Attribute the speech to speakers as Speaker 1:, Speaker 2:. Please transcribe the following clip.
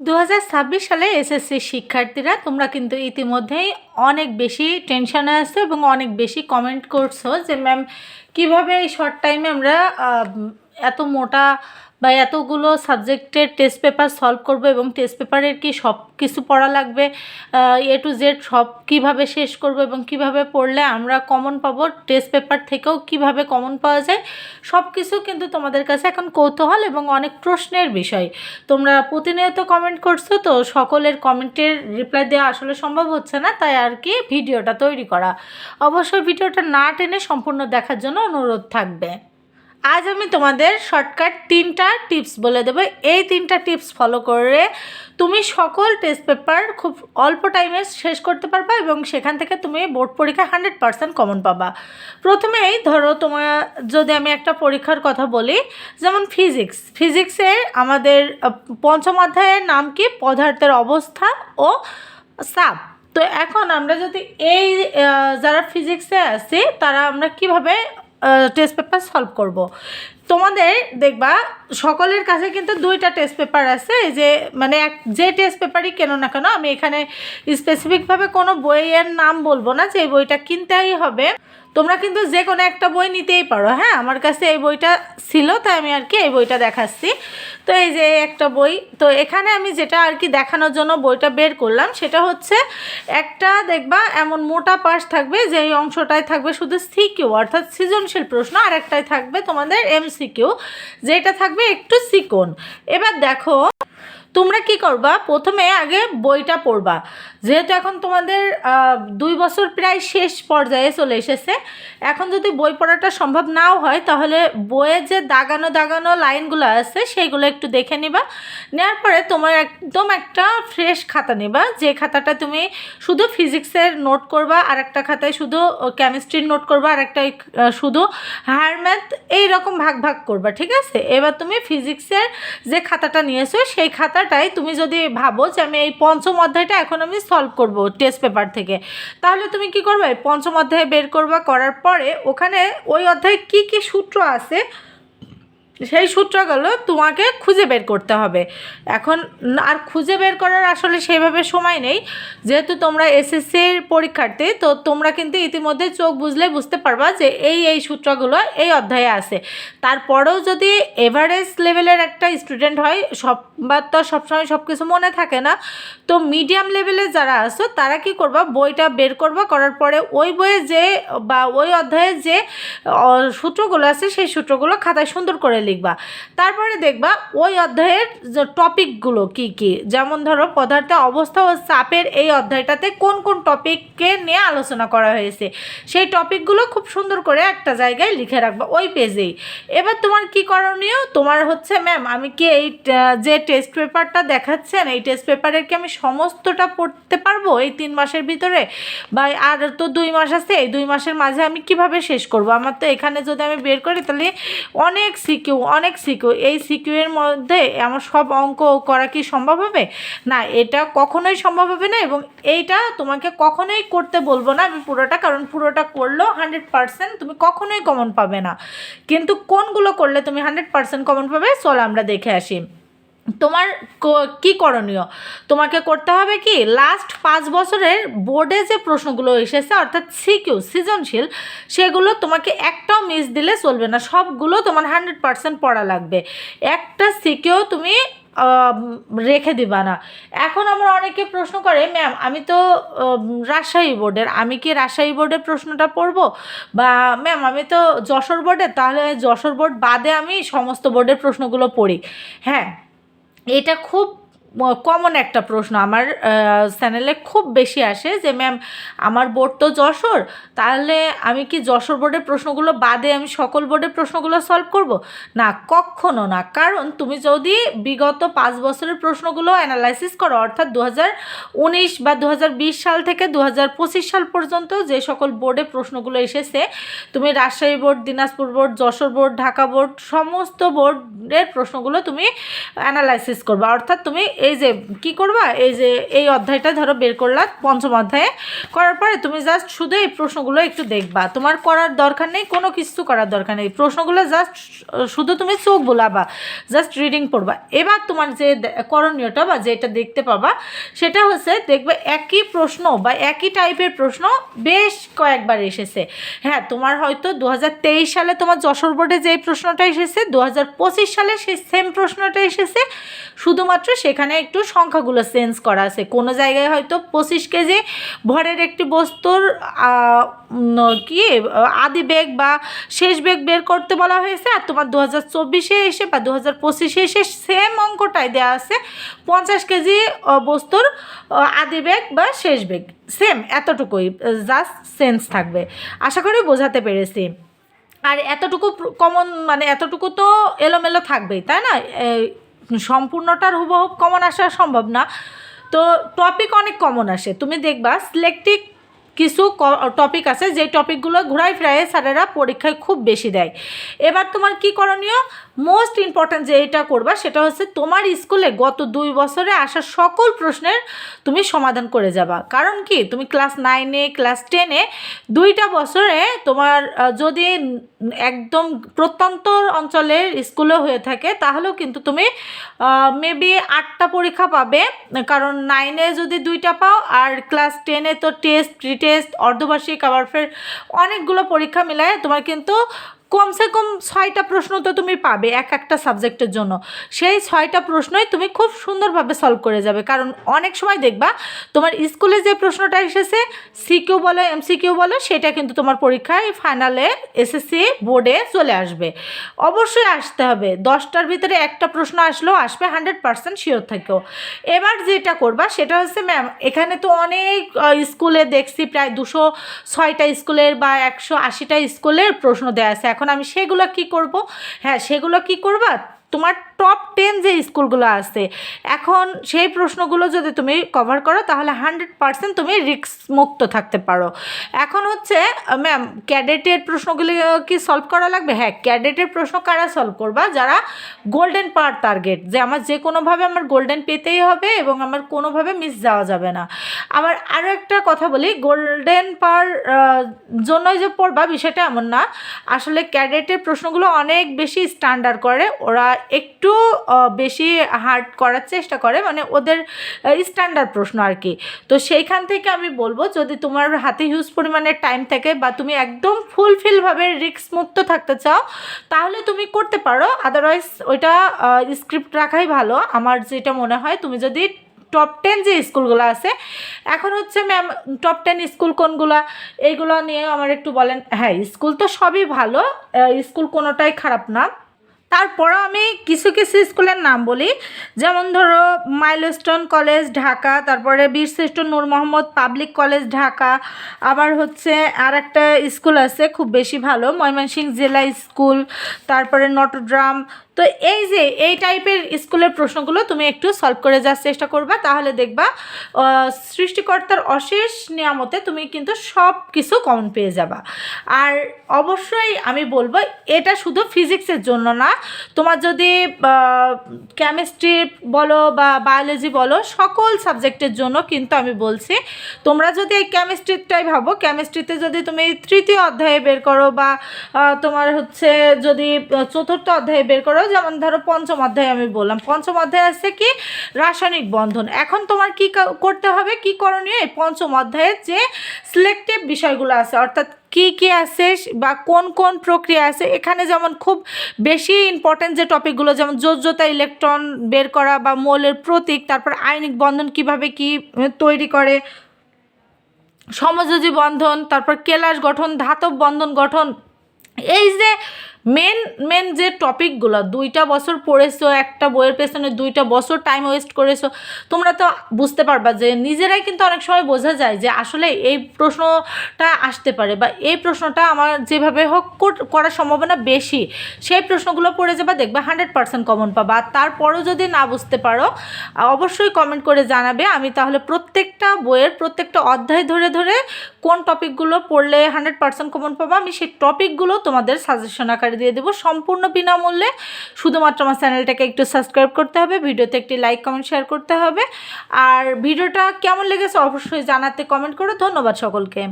Speaker 1: দু হাজার ছাব্বিশ সালে এসএসসি শিক্ষার্থীরা তোমরা কিন্তু ইতিমধ্যেই অনেক বেশি টেনশনে আসছো এবং অনেক বেশি কমেন্ট করছ যে ম্যাম কীভাবে এই শর্ট টাইমে আমরা এত মোটা বা এতগুলো সাবজেক্টের টেস্ট পেপার সলভ করব এবং টেস্ট পেপারের কি সব কিছু পড়া লাগবে? এ টু জেড সব কীভাবে শেষ করব এবং কীভাবে পড়লে আমরা কমন পাবো? টেস্ট পেপার থেকেও কীভাবে কমন পাওয়া যায়? সব কিছু কিন্তু তোমাদের কাছে এখন কৌতূহল এবং অনেক প্রশ্নের বিষয়। তোমরা প্রতিনিয়ত কমেন্ট করছ তো সকলের কমেন্টের রিপ্লাই দেওয়া আসলে সম্ভব হচ্ছে না, তাই আর কি ভিডিওটা তৈরি করা। অবশ্যই ভিডিওটা না টেনে সম্পূর্ণ দেখার জন্য অনুরোধ থাকবে। আজ আমি তোমাদের শর্টকাট তিনটা টিপস বলে দেবো। এই তিনটা টিপস ফলো করে তুমি সকল টেস্ট পেপার খুব অল্প টাইমে শেষ করতে পারবা এবং সেখান থেকে তুমি বোর্ড পরীক্ষায় হান্ড্রেড পার্সেন্ট কমন পাবা। প্রথমেই ধরো তোমার যদি আমি একটা পরীক্ষার কথা বলি, যেমন ফিজিক্স ফিজিক্সে আমাদের পঞ্চম অধ্যায়ের নাম কি? পদার্থের অবস্থা ও সাপ তো এখন আমরা যদি এই যারা ফিজিক্সে আছি, তারা আমরা কীভাবে টেস্ট পেপার সলভ করব। তোমাদের দেখবা, সকলের কাছে কিন্তু দুইটা টেস্ট পেপার আছে যে মানে এক, যে টেস্ট পেপারই কেন না কেন, আমি এখানে স্পেসিফিকভাবে কোনো বইয়ের নাম বলব না, যে এই বইটা কিনতেই হবে। তোমরা কিন্তু যে কোনো একটা বই নিতেই পারো হ্যাঁ? আমার কাছে এই বইটা ছিল, তাই আমি আর কি এই বইটা দেখাচ্ছি। তো এই যে একটা বই, তো এখানে আমি যেটা আর কি দেখানোর জন্য বইটা বের করলাম, সেটা হচ্ছে একটা দেখবা, এমন মোটা পাশ থাকবে যে এই অংশটায় থাকবে শুধু সিকিউ অর্থাৎ সৃজনশীল প্রশ্ন আর একটাই থাকবে তোমাদের এমসিকিউ যেটা থাকবে একটু সিকোন এবার দেখো তোমরা কি করবা? প্রথমে আগে বইটা পড়বা। যেহেতু এখন তোমাদের দুই বছর প্রায় শেষ পর্যায়ে চলে এসেছে, এখন যদি বই পড়াটা সম্ভব নাও হয়, তাহলে বইয়ে যে দাগানো দাগানো লাইনগুলো আছে সেইগুলো একটু দেখে নিবা। নেওয়ার পরে তোমার একদম একটা ফ্রেশ খাতা নেবা, যে খাতাটা তুমি শুধু ফিজিক্সের নোট করবা আর একটা খাতায় শুধু কেমিস্ট্রির নোট করবা আর একটা শুধু হায়ার ম্যাথ, এইরকম ভাগ ভাগ করবা, ঠিক আছে? এবার তুমি ফিজিক্সের যে খাতাটা নিয়েছো, সেই খাতাটাই তুমি যদি ভাবো যে আমি এই পঞ্চম অধ্যায়টা এখন আমি সলভ করব টেস্ট পেপার থেকে, তাহলে তুমি কি করবে? পঞ্চম অধ্যায়ে বের করবা, করার পরে ওখানে ওই অধ্যায়ে কি কি সূত্র আছে সেই সূত্রগুলো তোমাকে খুঁজে বের করতে হবে। এখন আর খুঁজে বের করার আসলে সেইভাবে সময় নেই। যেহেতু তোমরা এসএসসির পরীক্ষার্থী, তো তোমরা কিন্তু ইতিমধ্যে চোখ বুঝলে বুঝতে পারবা যে এই এই সূত্রগুলো এই অধ্যায়ে আছে। তারপরেও যদি এভারেজ লেভেলের একটা স্টুডেন্ট হয়, সব বা তো সবসময় সব কিছু মনে থাকে না, তো মিডিয়াম লেভেলে যারা আছো, তারা কি করবা? বইটা বের করবা, করার পরে ওই বইয়ে যে বা ওই অধ্যায়ে যে সূত্রগুলো আছে, সেই সূত্রগুলো খাতায় সুন্দর করে লিখবা। তারপরে দেখবা ওই অধ্যায়ের টপিকগুলো কি কি? যেমন ধরো পদার্থে অবস্থা ও চাপের এই অধ্যায়টাতে কোন কোন টপিককে নিয়ে আলোচনা করা হয়েছে? সেই টপিকগুলো খুব সুন্দর করে একটা জায়গায় লিখে রাখবা ওই পেজেই। এবার তোমার কি করণীয়? তোমার হচ্ছে ম্যাম আমি কি এই যে টেস্ট পেপারটা দেখাচ্ছেন, এই টেস্ট পেপারের কি আমি সমস্তটা পড়তে পারব এই তিন মাসের ভিতরে? বা আর তো দুই মাস আছে, এই দুই মাসের মাঝে আমি কীভাবে শেষ করব? আমার তো এখানে যদি আমি বের করি তাহলে অনেক সিকিউ অনেক সিকিউ এই সিকিউয়ের মধ্যে আমার সব অঙ্ক করা কি সম্ভব হবে? না, এটা কখনোই সম্ভব হবে না এবং এইটা তোমাকে কখনোই করতে বলব না আমি পুরোটা, কারণ পুরোটা করলেও হান্ড্রেড পার্সেন্ট তুমি কখনোই কমন পাবে না। কিন্তু কোনগুলো করলে তুমি হান্ড্রেড পার্সেন্ট কমন পাবে? চলো আমরা দেখে আসি। তোমার ক- করণীয়? তোমাকে করতে হবে কি লাস্ট পাঁচ বছরের বোর্ডে যে প্রশ্নগুলো এসেছে, অর্থাৎ সিকিউ সৃজনশীল, সেগুলো তোমাকে একটাও মিস দিলে চলবে না। সবগুলো তোমার হান্ড্রেড পার্সেন্ট পড়া লাগবে। একটা সিকিউ তুমি রেখে দিবা না। এখন আমার অনেকে প্রশ্ন করে ম্যাম আমি তো রাজশাহী বোর্ডের আমি কি রাজশাহী বোর্ডের প্রশ্নটা পড়ব? বা ম্যাম আমি তো যশোর বোর্ডের তাহলে যশোর বোর্ড বাদে আমি সমস্ত বোর্ডের প্রশ্নগুলো পড়ি। হ্যাঁ এটা খুব কমন একটা প্রশ্ন। আমার চ্যানেলে খুব বেশি আসে যে ম্যাম আমার বোর্ড তো যশোর, তাহলে আমি কি যশোর বোর্ডের প্রশ্নগুলো বাদে আমি সকল বোর্ডের প্রশ্নগুলো সলভ করব? না, কখনো না। কারণ তুমি যদি বিগত পাঁচ বছরের প্রশ্নগুলো অ্যানালাইসিস করো, অর্থাৎ দু বা দু হাজার বিশ সাল থেকে দু হাজার পঁচিশ সাল পর্যন্ত যে সকল বোর্ডে প্রশ্নগুলো এসেছে, তুমি Rajshahi board Dinajpur board Jessore board Dhaka board সমস্ত বোর্ডের প্রশ্নগুলো তুমি অ্যানালাইসিস করবে। অর্থাৎ তুমি এই যে কি করবা? এই যে এই অধ্যায়টা ধরো বের করলা পঞ্চম অধ্যায়ে। করার পরে তুমি জাস্ট শুধু এই প্রশ্নগুলো একটু দেখবা। তোমার করার দরকার নেই, কোনো কিছু করার দরকার নেই। প্রশ্নগুলো জাস্ট শুধু তুমি চোখ বোলাবা জাস্ট রিডিং পড়বা। এবার তোমার যে করণীয়টা বা যেটা দেখতে পাবা, সেটা হচ্ছে দেখবে একই প্রশ্ন বা একই টাইপের প্রশ্ন বেশ কয়েকবার এসেছে। হ্যাঁ তোমার হয়তো দু হাজার তেইশ সালে তোমার যশোর বোর্ডে যেই প্রশ্নটা এসেছে দু হাজার পঁচিশ সালে সেই সেম প্রশ্নটা এসেছে। শুধুমাত্র সেখানে একটু সংখ্যাগুলো চেঞ্জ করা আছে। কোনো জায়গায় হয়তো পঁচিশ কেজি ভরের একটি বস্তুর কি, আদি বেগ বা শেষ বেগ বের করতে বলা হয়েছে আর তোমার দু হাজার চব্বিশে এসে বা দু হাজার পঁচিশে এসে সেম অঙ্কটাই দেওয়া আছে। পঞ্চাশ কেজি বস্তুর আদি বেগ বা শেষ বেগ সেম এতটুকুই জাস্ট সেন্স থাকবে। আশা করি বোঝাতে পেরেছি। আর এতটুকু কমন মানে এতটুকু তো এলোমেলো থাকবেই, তাই না? সম্পূর্ণটার হুবহুব কমন আসা সম্ভব না। তো টপিক অনেক কমন আসে। তুমি দেখবা সিলেক্টিভ কিছু টপিক আছে যে টপিকগুলো ঘুরাই ফিরাই স্যারেরা পরীক্ষায় খুব বেশি দেয়। এবার তোমার কি করণীয়? মোস্ট ইম্পর্ট্যান্ট যে এটা করবা সেটা হচ্ছে তোমার স্কুলে গত দুই বছরে আসা সকল প্রশ্নের তুমি সমাধান করে যাবা। কারণ কি? তুমি ক্লাস নাইনে ক্লাস টেনে দুইটা বছরে তোমার যদি একদম প্রত্যন্ত অঞ্চলের স্কুলে হয়ে থাকে তাহলেও কিন্তু তুমি মেবি আটটা পরীক্ষা পাবে। কারণ নাইনে যদি দুইটা পাও আর ক্লাস টেনে তো টেস্ট প্রি টেস্ট অর্ধবার্ষিক, আবার ফের অনেকগুলো পরীক্ষা মিলায় তোমার কিন্তু কমসে কম ছয়টা প্রশ্ন তো তুমি পাবে এক একটা সাবজেক্টের জন্য। সেই ছয়টা প্রশ্নই তুমি খুব সুন্দরভাবে সলভ করে যাবে। কারণ অনেক সময় দেখবা, তোমার স্কুলে যে প্রশ্নটা এসেছে সিকিউ বলো এম এমসিকিউ বলো, সেটা কিন্তু তোমার পরীক্ষায় ফাইনালে এসএসসি বোর্ডে চলে আসবে। অবশ্যই আসতে হবে। দশটার ভিতরে একটা প্রশ্ন আসলেও আসবে হান্ড্রেড পার্সেন্ট শিওর থেকেও। এবার যেটা করবা, সেটা হচ্ছে ম্যাম এখানে তো অনেক স্কুলে দেখছি প্রায় দুশো ছয়টা স্কুলের বা একশো আশিটা স্কুলের প্রশ্ন দেওয়া আছে। এখন আমি সেগুলো কি করব? হ্যাঁ সেগুলো কি করবা? তোমার টপ টেন যে স্কুলগুলো আছে, এখন সেই প্রশ্নগুলো যদি তুমি কভার করো, তাহলে হান্ড্রেড পার্সেন্ট তুমি রিস্ক মুক্ত থাকতে পারো। এখন হচ্ছে ম্যাম ক্যাডেটের প্রশ্নগুলি কি সলভ করা লাগবে? হ্যাঁ ক্যাডেটের প্রশ্ন কারা সলভ করবা? যারা গোল্ডেন পাওয়ার টার্গেট যে আমার যে কোনোভাবে আমার গোল্ডেন পেতেই হবে এবং আমার কোনোভাবে মিস যাওয়া যাবে না। আবার আরও একটা কথা বলি গোল্ডেন পাওয়ার জন্যই যে পড়বা বিষয়টা এমন না। আসলে ক্যাডেটের প্রশ্নগুলো অনেক বেশি স্ট্যান্ডার্ড করে, ওরা একটু আহ, বেশি হার্ড করার চেষ্টা করে মানে ওদের স্ট্যান্ডার্ড প্রশ্ন আর কি। তো সেইখান থেকে আমি বলব যদি তোমার হাতে হিউজ পরিমাণের টাইম থাকে বা তুমি একদম ফুলফিলভাবে রিস্ক মুক্ত থাকতে চাও তাহলে তুমি করতে পারো। আদারওয়াইজ ওইটা স্ক্রিপ্ট রাখাই ভালো। আমার যেটা মনে হয় তুমি যদি টপ টেন যে স্কুলগুলো আছে এখন হচ্ছে ম্যাম টপ টেন স্কুল কোনগুলা? এইগুলো নিয়ে আমার একটু বলেন। হ্যাঁ স্কুল তো সবই ভালো স্কুল কোনোটাই খারাপ না। তারপরও আমি কিছু কিছু স্কুলের নাম বলি। যেমন ধরো মাইলস্টোন কলেজ ঢাকা, তারপরে বীরশ্রেষ্ঠ নূর মোহাম্মদ পাবলিক কলেজ ঢাকা, আবার হচ্ছে আর একটা স্কুল আছে খুব বেশি ভালো, ময়মনসিংহ জেলা স্কুল, তারপরে নটরড্রাম তো এই যে, এই টাইপের স্কুলের প্রশ্নগুলো তুমি একটু সলভ করে যাওয়ার চেষ্টা করবা, তাহলে দেখবা সৃষ্টিকর্তার অশেষ নিয়ামতে তুমি কিন্তু সব কিছু কমন পেয়ে যাবা। আর অবশ্যই আমি বলব, এটা শুধু ফিজিক্সের জন্য না, তোমার যদি কেমিস্ট্রি বলো বা বায়োলজি বলো, সকল সাবজেক্টের জন্য কিন্তু আমি বলছি, তোমরা যদি এই কেমিস্ট্রিটাই ভাবো কেমিস্ট্রিতে যদি তুমি তৃতীয় অধ্যায়ে বের করো বা তোমার হচ্ছে যদি চতুর্থ অধ্যায়ে বের করো যেমন ধরো পঞ্চম অধ্যায়ে আমি বললাম, পঞ্চম অধ্যায়ে আছে কি? রাসায়নিক বন্ধন। এখন তোমার কি করতে হবে? কি করণীয়? এই পঞ্চম অধ্যায়ের যে সিলেক্টিভ বিষয়গুলো আছে, অর্থাৎ কি কি আছে বা কোন কোন প্রক্রিয়া আছে, এখানে যেমন খুব বেশি ইম্পর্ট্যান্ট যে টপিকগুলো যেমন যোজ্যতা ইলেকট্রন বের করা বা মৌলের প্রতীক, তারপর আইনিক বন্ধন কীভাবে কি তৈরি করে, সমযোজী বন্ধন, তারপর কেলাস গঠন, ধাতব বন্ধন গঠন, এই যে মেন মেন যে টপিকগুলো দুইটা বছর পড়েছো, একটা বইয়ের পেছনে দুইটা বছর টাইম ওয়েস্ট করেছ, তোমরা তো বুঝতে পারবা যে নিজেরাই কিন্তু অনেক সময় বোঝা যায় যে আসলে এই প্রশ্নটা আসতে পারে বা এই প্রশ্নটা আমার যেভাবে হোক করার সম্ভাবনা বেশি। সেই প্রশ্নগুলো পড়ে যাবা, দেখবে হান্ড্রেড পার্সেন্ট কমন পাবা। তারপরও যদি না বুঝতে পারো, অবশ্যই কমেন্ট করে জানাবে। আমি তাহলে প্রত্যেকটা বইয়ের প্রত্যেকটা অধ্যায় ধরে ধরে কোন টপিকগুলো পড়লে হান্ড্রেড পার্সেন্ট কমন পাবো, আমি সেই টপিকগুলো তোমাদের সাজেশন আকারে দিয়ে দেবো। সম্পূর্ণ বিনামূল্যে শুধুমাত্র আমার চ্যানেলটাকে একটু সাবস্ক্রাইব করতে হবে, ভিডিওতে একটি লাইক কমেন্ট শেয়ার করতে হবে। আর ভিডিওটা কেমন লেগেছে অবশ্যই জানাতে কমেন্ট করে। ধন্যবাদ সকলকে।